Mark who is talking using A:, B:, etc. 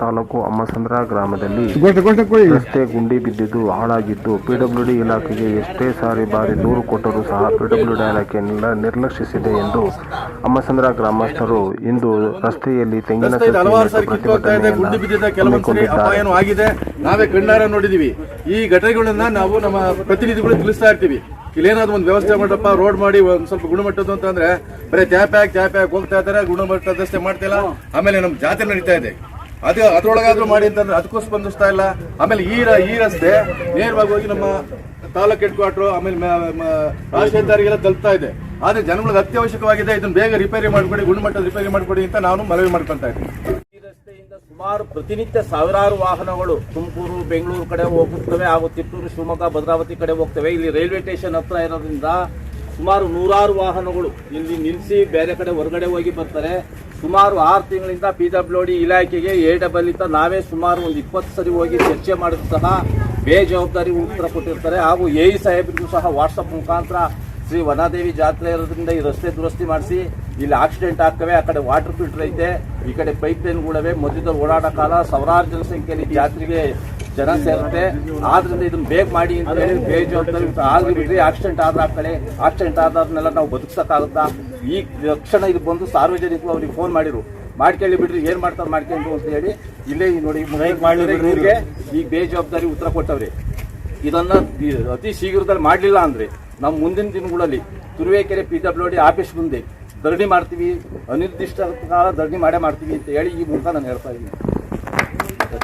A: ತಾಲೂಕು ಅಮ್ಮಸಂದ್ರ ಗ್ರಾಮದಲ್ಲಿ ರಸ್ತೆ ಗುಂಡಿ ಬಿದ್ದಿದ್ದು ಹಾಳಾಗಿದ್ದು ಪಿಡಬ್ಲ್ಯೂಡಿ ಇಲಾಖೆಗೆ ಎಷ್ಟೇ ಸಾರಿ ಬಾರಿ ದೂರು ಕೊಟ್ಟರೂ ಸಹ ಪಿಡಬ್ಲ್ಯೂಡಿ ಇಲಾಖೆ ನಿರ್- ನಿರ್ಲಕ್ಷಿಸಿದೆ ಎಂದು ಅಮ್ಮಸಂದ್ರ ಗ್ರಾಮಸ್ಥರು ಇಂದು ರಸ್ತೆಯಲ್ಲಿ ತೆಂಗಿನ
B: ಆಗಿದೆ. ನಾವೇ ಕಣ್ಣಾರ ನೋಡಿದೀವಿ. ಈ ಘಟನೆಗಳನ್ನ ನಾವು ನಮ್ಮ ಪ್ರತಿನಿಧಿಗಳು ತಿಳಿಸ್ತಾ ಇರ್ತೀವಿ. ಇಲ್ಲೇನಾದ್ರು ಒಂದು ವ್ಯವಸ್ಥೆ ಮಾಡಪ್ಪ ರೋಡ್ ಮಾಡಿ ಒಂದ್ ಸ್ವಲ್ಪ ಗುಣಮಟ್ಟದ್ದು ಅಂತ ಅಂದ್ರೆ ಬರೀ ಜಾಪ್ಯಾಕ್ ಜಾಪ್ಯಾಕ್ ಹೋಗ್ತಾ ಇದ್ದಾರೆ ಗುಣಮಟ್ಟದಷ್ಟೇ ವ್ಯವಸ್ಥೆ ಮಾಡ್ತಿಲ್ಲ ಆಮೇಲೆ ನಮ್ಮ ಜಾತ್ರೆ ನಡೀತಾ ಇದೆ. ಅದು ಅದ್ರೊಳಗಾದ್ರೂ ಮಾಡಿ ಅಂತಂದ್ರೆ ಅದಕ್ಕೂ ಸ್ಪಂದಿಸ್ತಾ ಇಲ್ಲ. ಆಮೇಲೆ ಈ ಈ ರಸ್ತೆ ನೇರವಾಗಿ ಹೋಗಿ ನಮ್ಮ ತಾಲೂಕ್ ಹೆಡ್ ಕ್ವಾರ್ಟರ್ ಆಮೇಲೆ ರಾಷ್ಟ್ರೀಯ ತಲುಪ್ತಾ ಇದೆ. ಆದ್ರೆ ಜನಗಳಿಗೆ ಅತ್ಯವಶ್ಯಕವಾಗಿದೆ, ಇದನ್ನ ಬೇಗ ರಿಪೇರಿ ಮಾಡಿಕೊಡಿ, ಗುಣಮಟ್ಟದ ರಿಪೇರಿ ಮಾಡ್ಕೊಡಿ ಅಂತ ನಾನು ಮನವಿ ಮಾಡ್ಕೊಂತ ಇದ್ದೀನಿ.
C: ಈ ರಸ್ತೆಯಿಂದ ಸುಮಾರು ಪ್ರತಿನಿತ್ಯ ಸಾವಿರಾರು ವಾಹನಗಳು ತುಮಕೂರು, ಬೆಂಗಳೂರು ಕಡೆ ಹೋಗುತ್ತವೆ ಹಾಗೂ ತಿಪ್ಪೂರು, ಶಿವಮೊಗ್ಗ, ಭದ್ರಾವತಿ ಕಡೆ ಹೋಗ್ತವೆ. ಇಲ್ಲಿ ರೈಲ್ವೆ ಸ್ಟೇಷನ್ ಹತ್ರ ಇರೋದ್ರಿಂದ ಸುಮಾರು ನೂರಾರು ವಾಹನಗಳು ಇಲ್ಲಿ ನಿಲ್ಲಿಸಿ ಬೇರೆ ಕಡೆ ಹೊರಗಡೆ ಹೋಗಿ ಬರ್ತಾರೆ. ಸುಮಾರು ಆರು ತಿಂಗಳಿಂದ ಪಿ ಡಬ್ಲ್ಯೂ ಡಿ ಇಲಾಖೆಗೆ ಎ ಡಬಲ್ ಇಂದ ನಾವೇ ಸುಮಾರು ಒಂದು ಇಪ್ಪತ್ತು ಸರಿ ಹೋಗಿ ಚರ್ಚೆ ಮಾಡಿದ್ರು ಸಹ ಬೇಜವಾಬ್ದಾರಿ ಉತ್ತರ ಕೊಟ್ಟಿರ್ತಾರೆ. ಹಾಗೂ ಎ ಸಾಹೇಬ್ರಿಗೂ ಸಹ ವಾಟ್ಸಪ್ ಮುಖಾಂತರ ಶ್ರೀ ವನಾದೇವಿ ಜಾತ್ರೆ ಇರೋದ್ರಿಂದ ಈ ರಸ್ತೆ ದುರಸ್ತಿ ಮಾಡಿಸಿ, ಇಲ್ಲಿ ಆಕ್ಸಿಡೆಂಟ್ ಆಗ್ತವೆ, ಆ ಕಡೆ ವಾಟರ್ ಫಿಲ್ಟರ್ ಐತೆ, ಈ ಕಡೆ ಪೈಪ್ ಲೈನ್ಗಳವೆ ಮಧ್ಯದಲ್ಲಿ ಓಡಾಡೋ ಕಾಲ, ಸಾವಿರಾರು ಜನಸಂಖ್ಯೆಯಲ್ಲಿ ಜಾತ್ರೆಗೆ ಜನ ಸೇರುತ್ತೆ. ಆದ್ರಿಂದ ಇದನ್ನ ಬೇಗ ಮಾಡಿ ಅಂತ ಹೇಳಿ ಬೇಜವಾಬ್ದಾರಿ ಆಗ್ಲಿ ಬಿಡ್ರಿ ಆಕ್ಸಿಡೆಂಟ್ ಆದ್ರೆ ಆಗ್ತಾಳೆ ಆಕ್ಸಿಡೆಂಟ್ ಆದ್ರನ್ನೆಲ್ಲ ನಾವು ಬದುಕ್ಸಕ್ಕಾಗುತ್ತಾ? ಈ ತಕ್ಷಣ ಇದು ಬಂದು ಸಾರ್ವಜನಿಕರು ಅವ್ರಿಗೆ ಫೋನ್ ಮಾಡಿರು ಮಾಡ್ಕೊಳ್ಳಿ ಬಿಡ್ರಿ ಏನ್ ಮಾಡ್ತಾರೆ ಮಾಡ್ಕೊಂಡು ಅಂತ ಹೇಳಿ ಇಲ್ಲೇ ಈ ನೋಡಿ ಇವ್ರಿಗೆ ಈಗ ಬೇಜವಾಬ್ದಾರಿ ಉತ್ತರ ಕೊಟ್ಟವ್ರಿ. ಇದನ್ನ ಅತಿ ಶೀಘ್ರದಲ್ಲಿ ಮಾಡಲಿಲ್ಲ ಅಂದ್ರೆ ನಮ್ಮ ಮುಂದಿನ ದಿನಗಳಲ್ಲಿ Turuvekere P W D office ಮುಂದೆ ಧರಣಿ ಮಾಡ್ತೀವಿ. ಅನಿರ್ದಿಷ್ಟ ಕಾಲ ಧರಣಿ ಮಾಡೇ ಮಾಡ್ತೀವಿ ಅಂತ ಹೇಳಿ ಈ ಮೂಲಕ ನಾನು ಹೇಳ್ತಾ ಇದ್ದೀನಿ.